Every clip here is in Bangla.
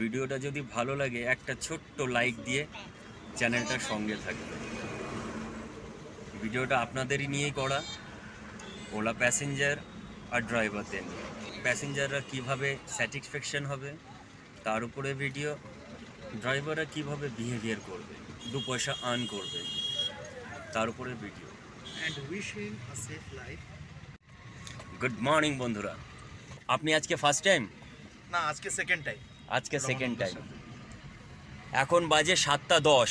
ভিডিওটা যদি ভালো লাগে একটা ছোট্ট লাইক দিয়ে চ্যানেলটার সঙ্গে থাকবে। ভিডিওটা আপনাদেরই নিয়েই করা। ওলা প্যাসেঞ্জার আর ড্রাইভারদের নিয়ে। প্যাসেঞ্জাররা কীভাবে স্যাটিসফ্যাকশন হবে তার উপরে ভিডিও ড্রাইভাররা কীভাবে বিহেভিয়ার করবে দু পয়সা আর্ন করবে তার উপরে ভিডিও. গুড মর্নিং বন্ধুরা। আপনি আজকে ফার্স্ট টাইম না আজকে সেকেন্ড টাইম আজকে সেকেন্ড টাইম এখন বাজে সাতটা দশ।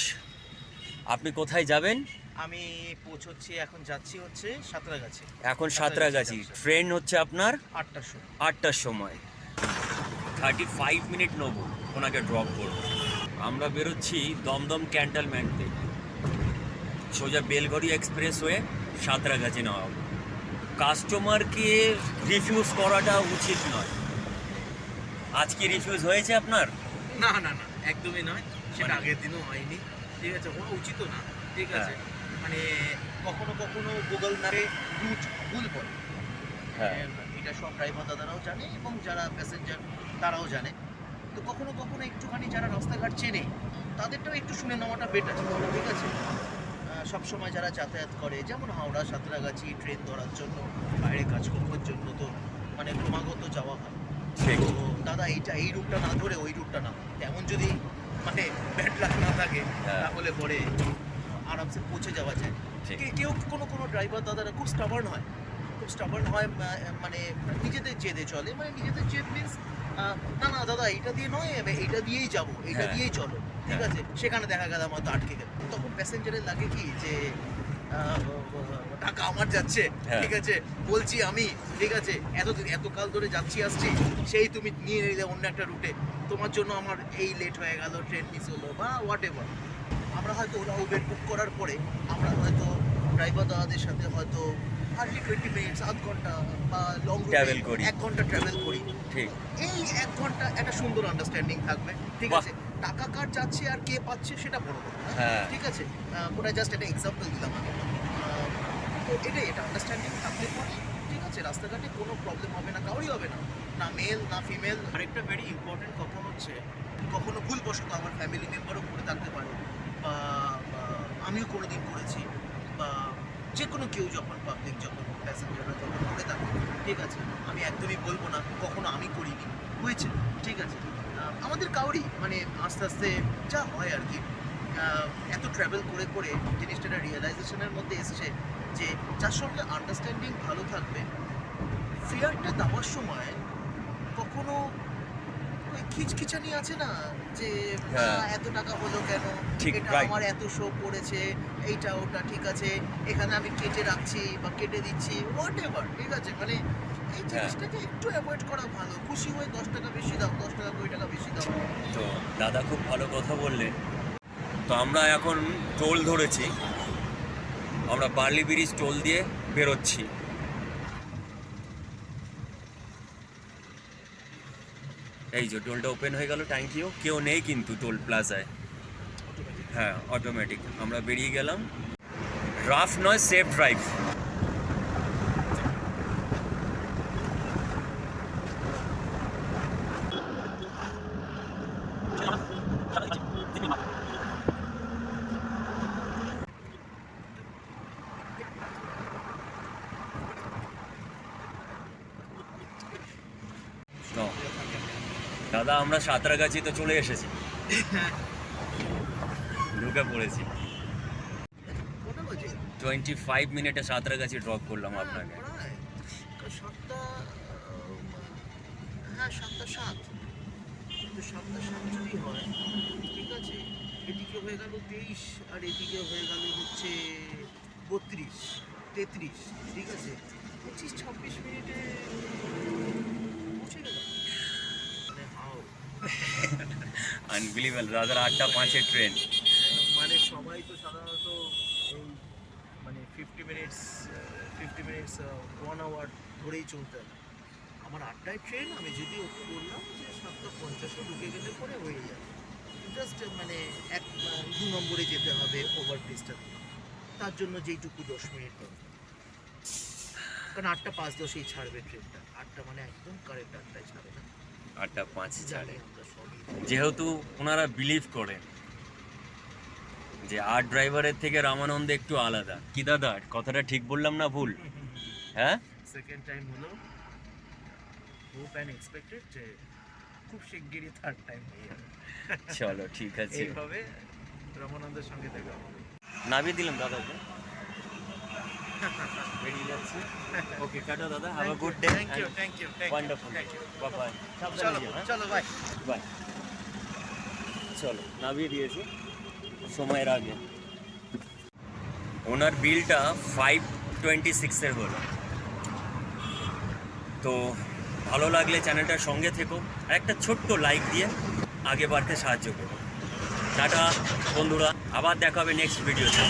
আপনি কোথায় যাবেন? আমি পৌঁছচ্ছি এখন যাচ্ছি হচ্ছে সাঁতরাগাছি। এখন সাঁতরাগাছি ট্রেন হচ্ছে আপনার? আটটার সময়। আটটার সময়। থার্টি ফাইভ মিনিট নেব ওনাকে ড্রপ করব। আমরা বেরোচ্ছি দমদম ক্যান্টনমেন্ট থেকে। সোজা বেলঘড়ি এক্সপ্রেস হয়ে সাঁতরাগাছি নেওয়া হবে। কাস্টমারকে রিফিউজ করাটা উচিত নয়। আজকে রিফিউজ হয়েছে আপনার? না না না একদমই নয়। সেটা মানে- আগের দিনও হয়নি। ঠিক আছে হওয়া উচিত না। ঠিক আছে। হ্যাঁ। মানে কখনো কখনো গুগল ম্যাপে রুট ভুল পড়ে হ্যাঁ। এটা সব ড্রাইভার দাদারাও জানে এবং যারা প্যাসেঞ্জার তারাও জানে। তো কখনো কখনো একটুখানি যারা রাস্তাঘাট চেনে তাদেরটাও একটু শুনে নেওয়াটা বেটার ঠিক আছে? সব সময় যারা যাতায়াত করে যেমন হাওড়া সাঁতরাগাছি ট্রেন ধরার জন্য বাইরে কাজকর্মের জন্য তো মানে ক্রমাগত যাওয়া হয়। তো দাদা এইটা এই রুটটা না ধরে ওই রুটটা না তেমন যদি মানে ব্যাড লাক না থাকে হ্যাঁ। তাহলে পরে আরামসে পৌঁছে যাওয়া যায়। কেউ কোনো কোনো ড্রাইভার দাদারা খুব স্টাবার্ন হয়। খুব স্টাবার্ন হয় মানে নিজেদের জেদে চলে। মানে নিজেদের জেদ মিনস না না দাদা এইটা দিয়ে নয় আমি এইটা দিয়েই যাব এইটা হ্যাঁ। দিয়েই চলো। ঠিক হ্যাঁ। আছে? সেখানে দেখা গেল আমার তো আটকে গেল। তখন প্যাসেঞ্জারের লাগে কি যে টাকা আমার যাচ্ছে হ্যাঁ। ঠিক আছে? বলছি আমি ঠিক আছে? এতদিন এত কাল ধরে যাচ্ছি আসছি সেই তুমি নিয়ে নিলে অন্য একটা রুটে তোমার জন্য আমার এই লেট হয়ে গেল ট্রেন মিস হলো বা হোয়াট এভার আমরা হয়তো ওলা উবের বুক করার পরে আমরা হয়তো ড্রাইভার দাদাদের সাথে হয়তো হার্ডলি টোয়েন্টি মিনিটস আধ ঘণ্টা বা লং Travel করি। এক ঘণ্টা ট্রাভেল করি। ঠিক। এই এক ঘণ্টা একটা সুন্দর আন্ডারস্ট্যান্ডিং থাকবে ঠিক আছে? টাকা কার যাচ্ছে আর কে পাচ্ছে সেটা বড় কথা হ্যাঁ। ঠিক আছে? ওটা জাস্ট একটা এক্সাম্পল দিলাম আমি। তো এটাই এটা আন্ডারস্ট্যান্ডিং থাকলে পরে ঠিক আছে? রাস্তাঘাটে কোনো প্রবলেম হবে না কাউরই হবে না। না মেল না ফিমেল আরেকটা ভেরি ইম্পর্টেন্ট কথা হচ্ছে কখনো ভুলবশত আমার ফ্যামিলি মেম্বারও করে থাকতে পারে। বা আমিও কোনো দিন করেছি। বা যে কোনো কেউ যখন পাবলিক যখন প্যাসেঞ্জাররা যখন করে থাকে। ঠিক আছে? আমি একদমই বলব না কখনো আমি করিনি। হয়েছে। ঠিক আছে? আমাদের কাউরই মানে আস্তে আস্তে যা হয় আর কি এত ট্রাভেল করে করে জিনিসটা রিয়েলাইজেশনের মধ্যে এসছে যে যার সঙ্গে আন্ডারস্ট্যান্ডিং ভালো থাকবে ফেয়ারটা দেওয়ার সময় কখনো ওই খিচখিচানি আছে না যে হ্যাঁ। এত টাকা হলো কেন? এটা আমার এত শো পড়েছে এইটা ওটা ঠিক আছে এখানে আমি কেটে রাখছি বা কেটে দিচ্ছি হোয়াট এভার ঠিক আছে? মানে এই হ্যাঁ। জিনিসটাকে একটু অ্যাভয়েড করা ভালো। খুশি হয়ে দশ টাকা বেশি দাও দশ টাকা কুড়ি টাকা বেশি দাও। তো দাদা খুব ভালো কথা বললেন। তো আমরা এখন টোল ধরেছি। আমরা বার্লি ব্রিজ টোল দিয়ে বেরোচ্ছি। এই যে টোলটা ওপেন হয়ে গেল ইউ কেউ নেই কিন্তু টোল প্লাজায়। হ্যাঁ অটোমেটিক আমরা বেরিয়ে গেলাম। রাফ নয় সেফ ড্রাইভ তো দাদা আমরা সাঁতরাগাছি তো চলে এসেছি। ঢুকে পড়েছি। টোয়েন্টি ফাইভ মিনিটে সাঁতরাগাছি ড্রপ করলাম আপনাকে। হ্যাঁ। সাতটা উম, হ্যাঁ সাত। কিন্তু সাতটা সাত যদি হয় ঠিক আছে এদিকে হয়ে গেল তেইশ আর এদিকে হয়ে গেল হচ্ছে বত্রিশ তেত্রিশ ঠিক আছে। পঁচিশ ছাব্বিশ মিনিটে পৌঁছে গেলাম। আনবিলিভেবল দাদার আটটা পাঁচের ট্রেন মানে সবাই তো সাধারণত মানে fifty minutes fifty minutes one hour ধরেই চলতে হয়। আমার আটটায় ট্রেন আমি যদি ওকে বললাম যে সাতটা পঞ্চাশে ঢুকে গেলে পরে হয়ে যাবে। জাস্ট মানে এক, দু নম্বরে যেতে হবে ওভার ব্রিজটা তার জন্য যেইটুকু দশ মিনিট দরকার কারণ আটটা পাঁচ দশেই ছাড়বে ট্রেনটা আটটা মানে একদম কারেক্ট আটটায় ছাড়বে না আটটা পাঁচ ছাড়ে। যেহেতু ওনারা বিলিভ করেন যে আর্ট ড্রাইভারের থেকে রামানন্দ একটু আলাদা। কি দাদা কথাটা ঠিক বললাম না ভুল? হ্যাঁ? সেকেন্ড টাইম হলো হোপ অ্যান্ড এক্সপেক্টেড যে খুব শিগগিরই থার্ড টাইম হয়ে যাবে। চলো ঠিক আছে। এইভাবে রমানন্দের সঙ্গে দেখা হবে। নামিয়ে দিলাম দাদাকে। বেরিয়ে যাচ্ছি ওকে কাটা দাদা have good day thank you thank you wonderful thank you bye bye চলো সাবধানে যেও? চলো বাই বাই চলো নামিয়ে দিয়েছি সময়ের আগে ওনার বিলটা ফাইভ টোয়েন্টি সিক্সের হলো তো ভালো লাগলে চ্যানেলটার সঙ্গে থেকো আর একটা ছোট্ট লাইক দিয়ে আগে বাড়তে সাহায্য করো টাটা বন্ধুরা আবার দেখা হবে নেক্সট ভিডিওতে